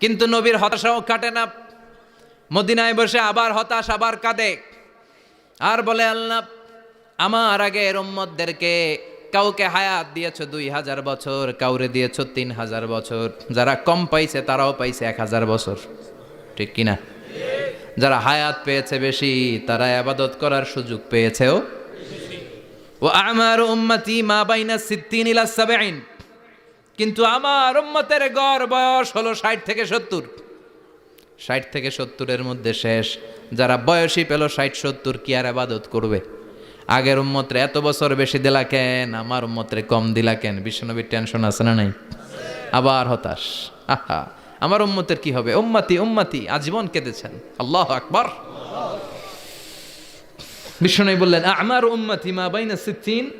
কিন্তু নবীর হতাশাও কাটে না। মদিনায় বসে আবার হতাশ, আবার কাঁদে। আর বলে, আল্লাহ, আমার আগের উম্মতদেরকে কাউকে হায়াত দিয়েছ দুই হাজার বছর, কাউরে দিয়েছ তিন হাজার বছর। যারা কম পাইছে, তারাও পাইছে এক হাজার বছর। ঠিক কিনা? যারা হায়াত পেয়েছে বেশি, তারা আবাদত করার সুযোগ পেয়েছেও ও আমার উম্মতি মা বাইনা সিদ্দিন ইলা সাবেইন কিন্তু আমার উম্মতের গড় বয়স হলো ষাট থেকে সত্তর। ষাট থেকে সত্তরের মধ্যে শেষ। যারা বয়সী পেল ষাট, সত্তর, কি আর আবাদত করবে? আগের উম্মতরে এত বছর বেশি দিলা কেন? আমার উম্মতরে কম দিলা কেন? বিশ্বনবীর টেনশন আছে না নাই? আবার হতাশ। আহা, আমার উম্মতের কি হবে? উম্মাতি উম্মাতি, আজীবন কেঁদেছেন। আল্লাহ আকবর। বিষ্ণু বললেন, আমার উম্মতি মা বাইনা সিদ্দিন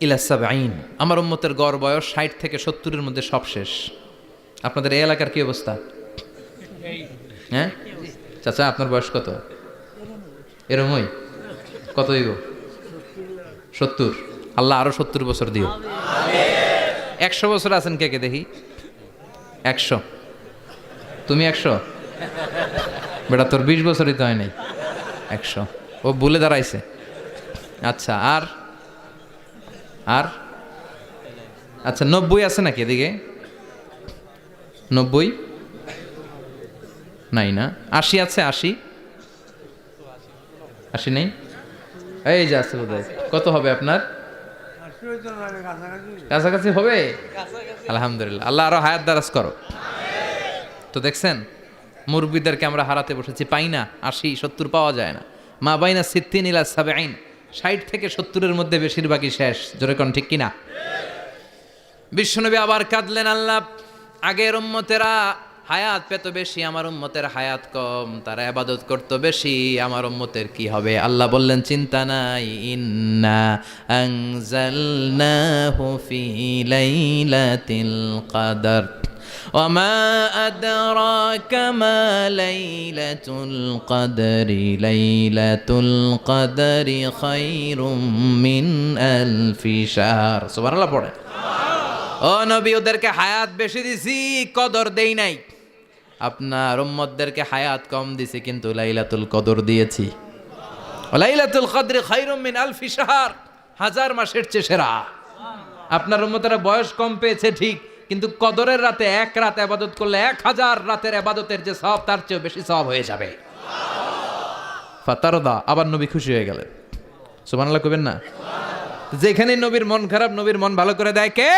ইলা সাবাইন আমার উম্মতের গড় বয়স ষাট থেকে সত্তরের মধ্যে সব শেষ। আপনাদের এই এলাকার কি অবস্থা? হ্যাঁ? চাচা, আপনার বয়স কত? এরমই? কত দিব? সত্তর। আল্লাহ আরও সত্তর বছর দিও। একশো বছর আছেন কে কে দেখি? একশো। তুমি একশো? বেটা, তোর বিশ বছরই তো হয় নাই। একশো। ও ভুলে দাঁড়াইছে। আচ্ছা আর? আর? আচ্ছা নব্বই আছে নাকি এদিকে? নব্বই? নাই না। আশি আছে, আশি। আশি নেই? এই যে আছে বোধহয়। কত হবে আপনার? কাছাকাছি হবে? আলহামদুলিল্লাহ। আল্লাহ আরও হায়াত দারাজ করো। তো দেখছেন, মুরব্বীদেরকে আমরা হারাতে বসেছি। পাই না, আশি, সত্তর পাওয়া যায় না। মা বাইনা সিদ্দিন ইলা সাবেইন ষাট থেকে সত্তরের মধ্যে বেশিরভাগই শেষ। জোরে কোন ঠিক কিনা? বিশ্বনবী আবার কাঁদলেন, আল্লাহ, আগের উম্মতেরা হায়াত পেত বেশি, আমার উম্মতের হায়াত কম, তারা আবাদত করতো বেশি, আমার উম্মতের কি হবে? আল্লাহ বললেন, চিন্তা নাই, ইন্না আনজালনাহু ফি লাইলাতিল কদর। وما أدراك ما ليلة القدر ليلة القدر خير من ألف شهر سبحان الله পড়ে ও নবী ওদেরকে হায়াত বেশি দিছি কদর দেই নাই আপনার উম্মতদেরকে হায়াত কম দিছি কিন্তু লাইলাতুল কদর দিয়েছি লাইলাতুল কদর খাইরুম মিন আলফি শাহর হাজার মাসের চেয়ে সেরা আপনার উম্মতেরা বয়স কম পেয়েছে ঠিক কিন্তু কদরের রাতে এক রাত আবাদত করলে এক হাজার রাতের আবাদতের যে সব, তার চেয়ে বেশি সব হয়ে যাবে। ফাতারদা, আবার নবী খুশি হয়ে গেলেন। সুবহানাল্লাহ কবেন না? যেখানে নবীর মন খারাপ, নবীর মন ভালো করে দেয় কে?